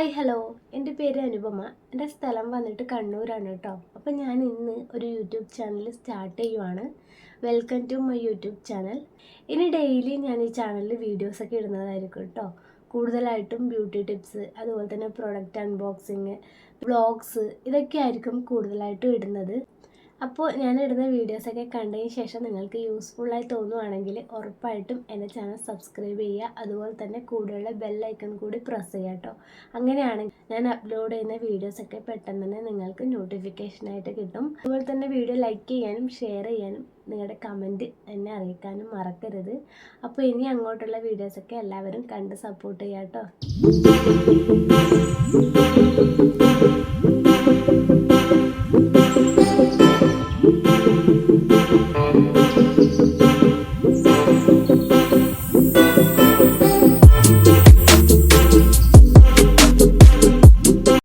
Hi hello എന്റെ പേര് അനുപമ. എന്റെ സ്ഥലം വന്നിട്ട് കണ്ണൂരാണ് കേട്ടോ. അപ്പോൾ ഞാൻ ഇന്ന് ഒരു യൂട്യൂബ് ചാനൽ സ്റ്റാർട്ട് ചെയ്യുവാണ്. Welcome to my YouTube channel ഇനി ഡെയിലി ഞാൻ ഈ ചാനലിൽ വീഡിയോസൊക്കെ ഇടുന്നതായിരിക്കും കേട്ടോ. കൂടുതലായിട്ടും ബ്യൂട്ടി ടിപ്സ് അതുപോലെ തന്നെ പ്രൊഡക്റ്റ് അൺബോക്സിങ് വ്ളോഗ്സ് ഇതൊക്കെ ആയിരിക്കും കൂടുതലായിട്ടും ഇടുന്നത്. അപ്പോൾ ഞാൻ ഇടുന്ന വീഡിയോസൊക്കെ കണ്ടതിന് ശേഷം നിങ്ങൾക്ക് യൂസ്ഫുള്ളായി തോന്നുവാണെങ്കിൽ ഉറപ്പായിട്ടും എന്റെ ചാനൽ സബ്സ്ക്രൈബ് ചെയ്യുക. അതുപോലെ തന്നെ കൂടെയുള്ള ബെല്ലൈക്കൺ കൂടി പ്രസ് ചെയ്യുക കേട്ടോ. അങ്ങനെയാണെങ്കിൽ ഞാൻ അപ്ലോഡ് ചെയ്യുന്ന വീഡിയോസൊക്കെ പെട്ടെന്ന് തന്നെ നിങ്ങൾക്ക് നോട്ടിഫിക്കേഷനായിട്ട് കിട്ടും. അതുപോലെ തന്നെ വീഡിയോ ലൈക്ക് ചെയ്യാനും ഷെയർ ചെയ്യാനും നിങ്ങളുടെ കമന്റ് എന്നെ അറിയിക്കാനും മറക്കരുത്. അപ്പോൾ ഇനി അങ്ങോട്ടുള്ള വീഡിയോസൊക്കെ എല്ലാവരും കണ്ട് സപ്പോർട്ട് ചെയ്യാം കേട്ടോ.